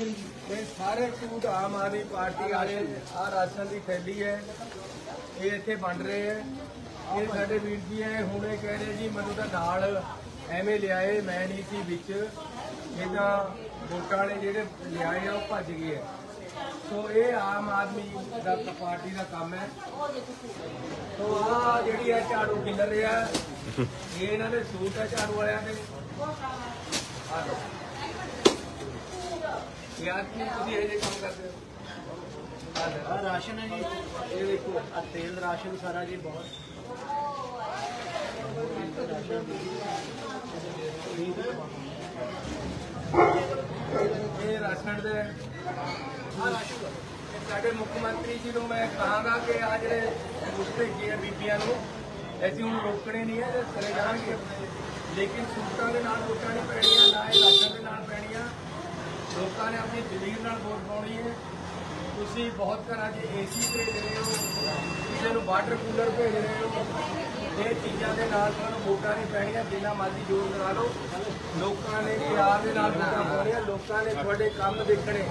ਇਹ ਸਾਰੇ suit Aam Aadmi party ਵਾਲੇ ਆ ਰਾਸ਼ਨ ਦੀ ਥੈਲੀ ਹੈ, ਇਹ ਇੱਥੇ ਵੰਡ ਰਹੇ ਹੈ। ਇਹ ਸਾਡੇ ਵੀਰ ਜੀ ਹੈ, ਹੁਣ ਇਹ ਕਹਿ ਰਹੇ ਜੀ, ਮੈਨੂੰ ਤਾਂ ਨਾਲ ਐਵੇਂ ਲਿਆਏ, ਮੈਂ ਨਹੀਂ ਸੀ ਵਿੱਚ। ਇਹ ਵੋਟਾਂ ਵਾਲੇ ਜਿਹੜੇ ਲਿਆਏ ਆ, ਉਹ ਭੱਜ ਗਏ ਹੈ ਸੋ ਇਹ ਆਮ ਆਦਮੀ ਦਾ ਪਾਰਟੀ ਦਾ ਕੰਮ ਹੈ। ਸੋ ਆ ਜਿਹੜੀ ਹੈ ਝਾੜੂ ਖਿਲ ਰਿਹਾ, ਇਹ ਇਹਨਾਂ ਦੇ ਸੂਟ ਹੈ ਝਾੜੂ ਵਾਲਿਆਂ ਦੇ। ਆ ਲਓ। ਯਾਦ ਕੀ ਤੁਸੀਂ ਇਹ ਜਿਹੇ ਕੰਮ ਕਰਦੇ ਹੋ? ਆ ਰਾਸ਼ਨ ਹੈ ਜੀ। ਇਹ ਦੇਖੋ ਆ ਤੇਲ ਰਾਸ਼ਨ ਸਾਰਾ ਜੀ ਬਹੁਤ। ਇਹ ਰਾਸ਼ਨ ਦੇ। ਆ ਰਾਸ਼ਨ ਇਹ ਸਾਡੇ ਮੁੱਖ ਮੰਤਰੀ ਜੀ ਨੂੰ ਮੈਂ ਕਹਾਂਗਾ ਕਿ ਆ ਜਿਹੜੇ ਭੇਜੇ ਆ ਬੀਬੀਆਂ ਨੂੰ ਐਸੀ ਹੁਣ ਰੋਕਣੇ ਨਹੀਂ ਹੈ ਚਲੇ ਜਾਣਗੇ। ਲੇਕਿਨ ਸੂਟਾਂ ਦੇ ਨਾਲ ਵੋਟਾਂ ਨਹੀਂ ਪੈਣੀਆਂ ਨਾ ਇਹ ਰਾਸ਼ਨ ਦੇ ਨਾਲ ਪੈਣੀਆਂ ਲੋਕਾਂ ਨੇ ਆਪਣੀ ਜ਼ਮੀਰ ਨਾਲ ਵੋਟ ਪਾਉਣੀ ਹੈ। ਤੁਸੀਂ ਬਹੁਤ ਘਰਾਂ 'ਚ ਏਸੀ ਭੇਜ ਰਹੇ ਹੋ ਕਿਸੇ ਨੂੰ ਵਾਟਰ ਕੂਲਰ ਭੇਜ ਰਹੇ ਹੋ। ਇਹ ਚੀਜ਼ਾਂ ਦੇ ਨਾਲ ਤੁਹਾਨੂੰ ਵੋਟਾਂ ਨਹੀਂ ਪੈਣੀਆਂ ਜਿੰਨਾ ਮਰਜ਼ੀ ਜ਼ੋਰ ਲਗਾ ਲਓ। ਲੋਕਾਂ ਨੇ ਪਿਆਰ ਦੇ ਨਾਲ ਵੋਟਾਂ ਪਾਉਣੀਆਂ ਲੋਕਾਂ ਨੇ। ਤੁਹਾਡੇ ਕੰਮ ਦੇਖਣੇ।